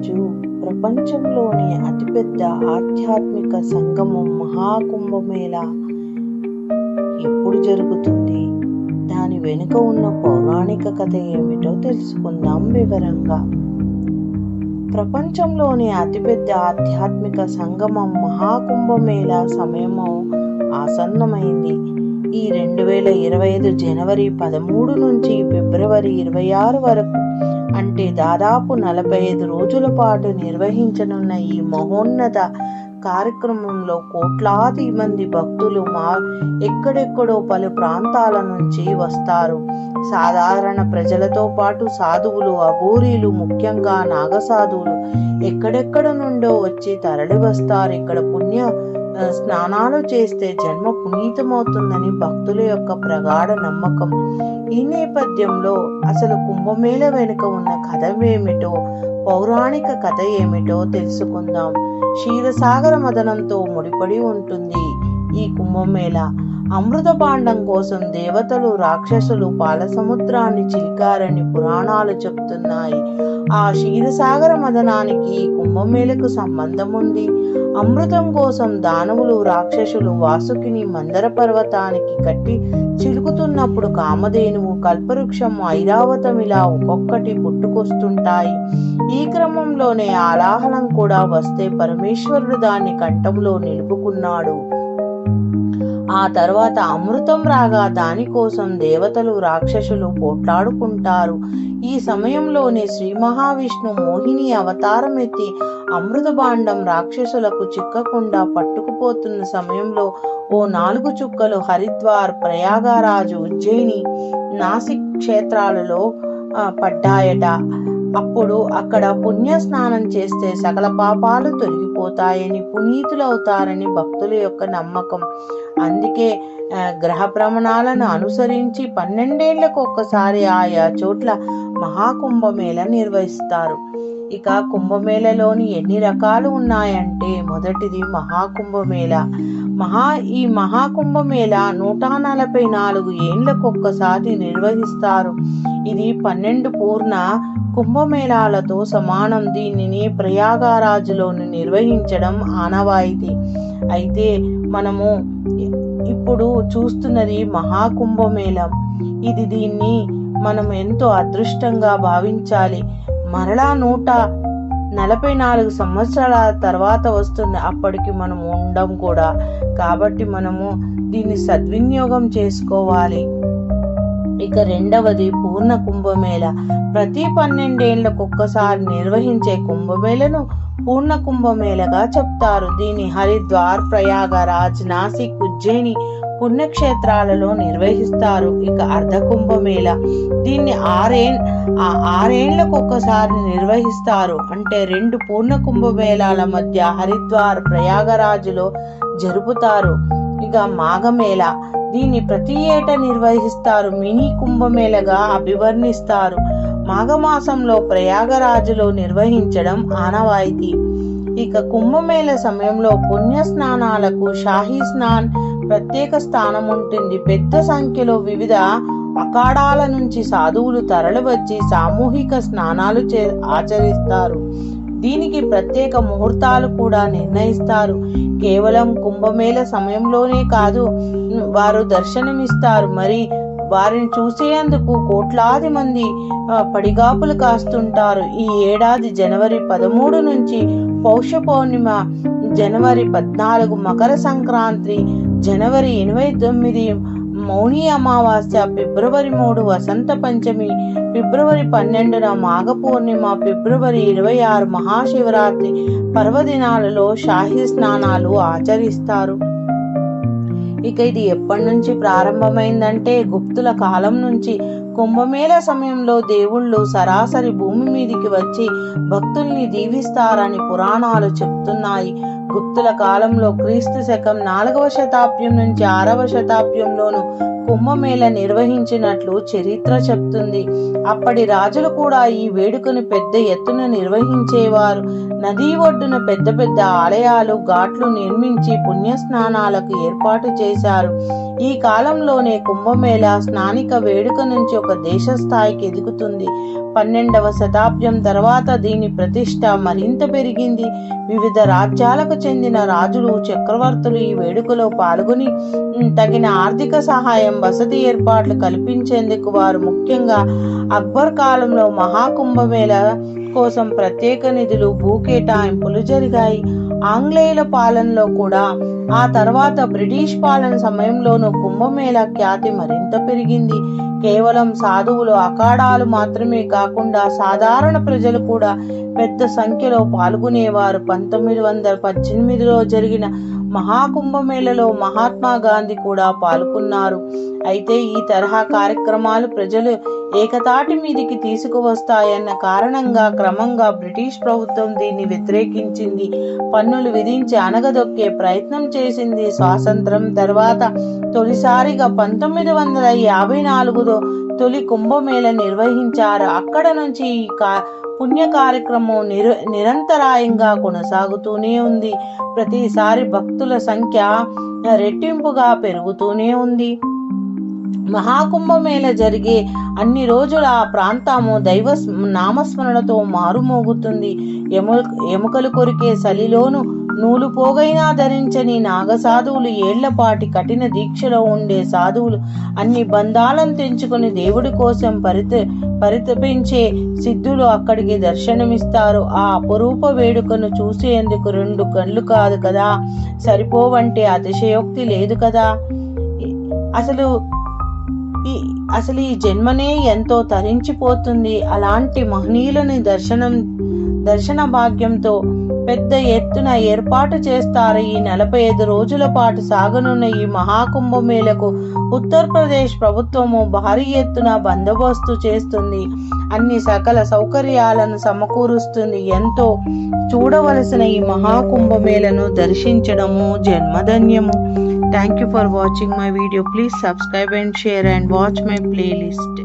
రోజు ప్రపంచంలోని అతిపెద్ద ఆధ్యాత్మిక సంగమం మహాకుంభమేళ. ఎప్పుడు జరుగుతుంది? దాని వెనుక ఉన్న పౌరాణిక కథ ఏమిటో తెలుసుకుందాం వివరంగా. ప్రపంచంలోని అతిపెద్ద ఆధ్యాత్మిక సంగమం మహాకుంభమేళ సమయము ఆసన్నమైంది. ఈ రెండు వేల ఇరవై ఐదు జనవరి పదమూడు నుంచి ఫిబ్రవరి ఇరవై ఆరు వరకు అంటే దాదాపు నలభై ఐదు రోజుల పాటు నిర్వహించనున్న ఈ మహోన్నత కార్యక్రమంలో కోట్లాది మంది భక్తులు మా ఎక్కడెక్కడో పలు ప్రాంతాల నుంచి వస్తారు. సాధారణ ప్రజలతో పాటు సాధువులు అఘోరీలు ముఖ్యంగా నాగసాధువులు ఎక్కడెక్కడ నుండో వచ్చి తరలి వస్తారు ఇక్కడ పుణ్య స్నానాలు చేస్తే జన్మ పునీతమవుతుందని భక్తుల యొక్క ప్రగాఢ నమ్మకం. ఈ నేపథ్యంలో అసలు కుంభమేళ వెనుక ఉన్న కథ ఏమిటో పౌరాణిక కథ ఏమిటో తెలుసుకుందాం. క్షీరసాగర మదనంతో ముడిపడి ఉంటుంది ఈ కుంభమేళ. అమృతపాండం కోసం దేవతలు రాక్షసులు పాల సముద్రాన్ని చిలికారని పురాణాలు చెప్తున్నాయి. ఆ క్షీరసాగర మదనానికి కుంభమేళకు సంబంధం ఉంది అమృతం కోసం దానవులు రాక్షసులు వాసుకిని మందర పర్వతానికి కట్టి చిలుకుతున్నప్పుడు కామధేనువు కల్పవృక్షం ఐరావతం ఇలా ఒక్కొక్కటి పుట్టుకొస్తుంటాయి. ఈ క్రమంలోనే ఆలాహలం కూడా వస్తే పరమేశ్వరుడు దాన్ని కంఠంలో నిలుపుకున్నాడు. ఆ తర్వాత అమృతం రాగా దానికోసం దేవతలు రాక్షసులు పోట్లాడుకుంటారు. ఈ సమయంలోనే శ్రీ మహావిష్ణు మోహిని అవతారం ఎత్తి అమృత భాండం రాక్షసులకు చిక్కకుండా పట్టుకుపోతున్న సమయంలో ఓ నాలుగు చుక్కలు హరిద్వార్ ప్రయాగరాజు ఉజ్జయిని నాసిక్ క్షేత్రాలలో పడ్డాయట. అప్పుడు అక్కడ పుణ్య స్నానం చేస్తే సకల పాపాలు తొలగిపోతాయని పునీతులవుతారని భక్తుల యొక్క నమ్మకం. అందుకే గ్రహ భ్రమణాలను అనుసరించి పన్నెండేళ్ళకు ఒక్కసారి ఆయా చోట్ల మహాకుంభమేళ నిర్వహిస్తారు. ఇక కుంభమేళలోని ఎన్ని రకాలు ఉన్నాయంటే మొదటిది మహాకుంభమేళ. మహా ఈ మహాకుంభమేళ నూట నలభై నాలుగు ఏండ్లకు ఒక్కసారి నిర్వహిస్తారు. ఇది పన్నెండు పూర్ణ కుంభమేళాలతో సమానం. దీనిని ప్రయాగరాజులోని నిర్వహించడం ఆనవాయితీ. అయితే మనము ఇప్పుడు చూస్తున్నది మహాకుంభమేళం. ఇది దీన్ని మనం ఎంతో అదృష్టంగా భావించాలి. మరలా నూట నలభై నాలుగు సంవత్సరాల తర్వాత వస్తుంది. అప్పటికి మనం ఉండం కూడా. కాబట్టి మనము దీన్ని సద్వినియోగం చేసుకోవాలి. ఇక రెండవది పూర్ణ కుంభమేళ. ప్రతి పన్నెండేళ్ళకు ఒక్కసారి నిర్వహించే కుంభమేళను పూర్ణ కుంభమేళగా చెప్తారు. దీన్ని హరిద్వార్ ప్రయాగరాజ్ నాసిక్ ఉజ్జయిని పుణ్యక్షేత్రాలలో నిర్వహిస్తారు. ఇక అర్ధ కుంభమేళ. దీన్ని ఆరే ఆరేళ్ళకు ఒక్కసారి నిర్వహిస్తారు. అంటే రెండు పూర్ణ కుంభమేళాల మధ్య హరిద్వార్ ప్రయాగరాజులో జరుపుతారు. ఇక మాఘమేళ. దీన్ని ప్రతి ఏటా నిర్వహిస్తారు. మినీ కుంభమేళగా అభివర్ణిస్తారు. మాఘమాసంలో ప్రయాగరాజులో నిర్వహించడం ఆనవాయితీ. ఇక కుంభమేళ సమయంలో పుణ్య స్నానాలకు షాహీ స్నాన్ ప్రత్యేక స్థానం ఉంటుంది పెద్ద సంఖ్యలో వివిధ అఖాడాల నుంచి సాధువులు తరలివచ్చి సామూహిక స్నానాలు చే ఆచరిస్తారు. దీనికి ప్రత్యేక ముహూర్తాలు కూడా నిర్ణయిస్తారు. కేవలం కుంభమేళ సమయంలోనే కాదు వారు దర్శనమిస్తారు. మరి వారిని చూసేందుకు కోట్లాది మంది ఆ, పడిగాపులు కాస్తుంటారు. ఈ ఏడాది జనవరి పదమూడు నుంచి పౌష పౌర్ణిమ జనవరి పద్నాలుగు మకర సంక్రాంతి జనవరి ఎనభై తొమ్మిది మౌని అమావాస్య ఫిబ్రవరి మూడు వసంత పంచమి ఫిబ్రవరి పన్నెండున మాఘ పూర్ణిమ ఫిబ్రవరి ఇరవై ఆరు మహాశివరాత్రి పర్వదినాలలో షాహీ స్నానాలు ఆచరిస్తారు. ఇక ఇది ఎప్పటి నుంచి ప్రారంభమైందంటే గుప్తుల కాలం నుంచి. కుంభమేళ సమయంలో దేవుళ్ళు సరాసరి భూమి మీదికి వచ్చి భక్తుల్ని దీవిస్తారని పురాణాలు చెప్తున్నాయి. గుప్తుల కాలంలో క్రీస్తు శకం నాలుగవ శతాబ్దం నుంచి ఆరవ శతాబ్దంలోను కుంభమేళ నిర్వహించినట్లు చరిత్ర చెప్తుంది. అప్పటి రాజులు కూడా ఈ వేడుకను పెద్ద ఎత్తున నిర్వహించేవారు. నదీ ఒడ్డున పెద్ద పెద్ద ఆలయాలు ఘాట్లు నిర్మించి పుణ్యస్నానాలకు ఏర్పాటు చేశారు. ఈ కాలంలోనే కుంభమేళ స్నానిక వేడుక నుంచి ఒక దేశ స్థాయికి ఎదుగుతుంది. పన్నెండవ శతాబ్దం తర్వాత దీని ప్రతిష్ట మరింత పెరిగింది. వివిధ రాజ్యాలకు చెందిన రాజులు చక్రవర్తులు ఈ వేడుకలో పాల్గొని తగిన ఆర్థిక సహాయం వసతి ఏర్పాట్లు కల్పించేందుకు వారు ముఖ్యంగా అక్బర్ కాలంలో మహాకుంభమేళ కోసం ప్రత్యేక నిధులు భూ కేటాయింపులు జరిగాయి. ఆంగ్లేయుల పాలనలో కూడా ఆ తర్వాత బ్రిటిష్ పాలన సమయంలోనూ కుంభమేళ ఖ్యాతి మరింత పెరిగింది. కేవలం సాధువులు అఖాడాలు మాత్రమే కాకుండా సాధారణ ప్రజలు కూడా పెద్ద సంఖ్యలో పాల్గొనేవారు. పంతొమ్మిది వందల పద్దెనిమిదిలో జరిగిన మహాకుంభమేళలో మహాత్మా గాంధీ కూడా పాల్గొన్నారు. అయితే ఈ తరహా కార్యక్రమాలు ప్రజలు ఏకతాటి మీదికి తీసుకువస్తాయన్న కారణంగా క్రమంగా బ్రిటిష్ ప్రభుత్వం దీన్ని వ్యతిరేకించింది. పన్నులు విధించి అనగదొక్కే ప్రయత్నం చేసింది స్వాతంత్రం తర్వాత తొలిసారిగా పంతొమ్మిది వందల యాభై నాలుగులో తొలి కుంభమేళ నిర్వహించారు. అక్కడ నుంచి ఈ పుణ్య కార్యక్రమం నిర నిరంతరాయంగా కొనసాగుతూనే ఉంది. ప్రతిసారి భక్తుల సంఖ్య రెట్టింపుగా పెరుగుతూనే ఉంది. మహాకుంభమేళ జరిగే అన్ని రోజుల ఆ ప్రాంతము దైవ నామస్మరణతో మారుమోగుతుంది. ఎము ఎముకలు కొరికే సలిలోను నూలు పోగైనా ధరించని నాగసాధువులు ఏళ్ళపాటి కఠిన దీక్షలో ఉండే సాధువులు అన్ని బంధాలను తెంచుకొని దేవుడి కోసం పరిత పరితపించే సిద్ధులు అక్కడికి దర్శనమిస్తారు. ఆ అపురూప వేడుకను చూసేందుకు రెండు కళ్ళు కాదు కదా. సరిపోవంటే అతిశయోక్తి లేదు కదా. అసలు ఈ అసలు ఈ జన్మనే ఎంతో తరించిపోతుంది. అలాంటి మహనీయులని దర్శనం దర్శన భాగ్యంతో పెద్ద ఎత్తున ఏర్పాటు చేస్తారు. ఈ నలభై ఐదు రోజుల పాటు సాగనున్న ఈ మహాకుంభమేళకు ఉత్తరప్రదేశ్ ప్రభుత్వము భారీ ఎత్తున బందోబస్తు చేస్తుంది. అన్ని సకల సౌకర్యాలను సమకూరుస్తుంది. ఎంతో చూడవలసిన ఈ మహాకుంభమేళను దర్శించడము జన్మధన్యము thank you for watching my video please subscribe and share and watch my playlist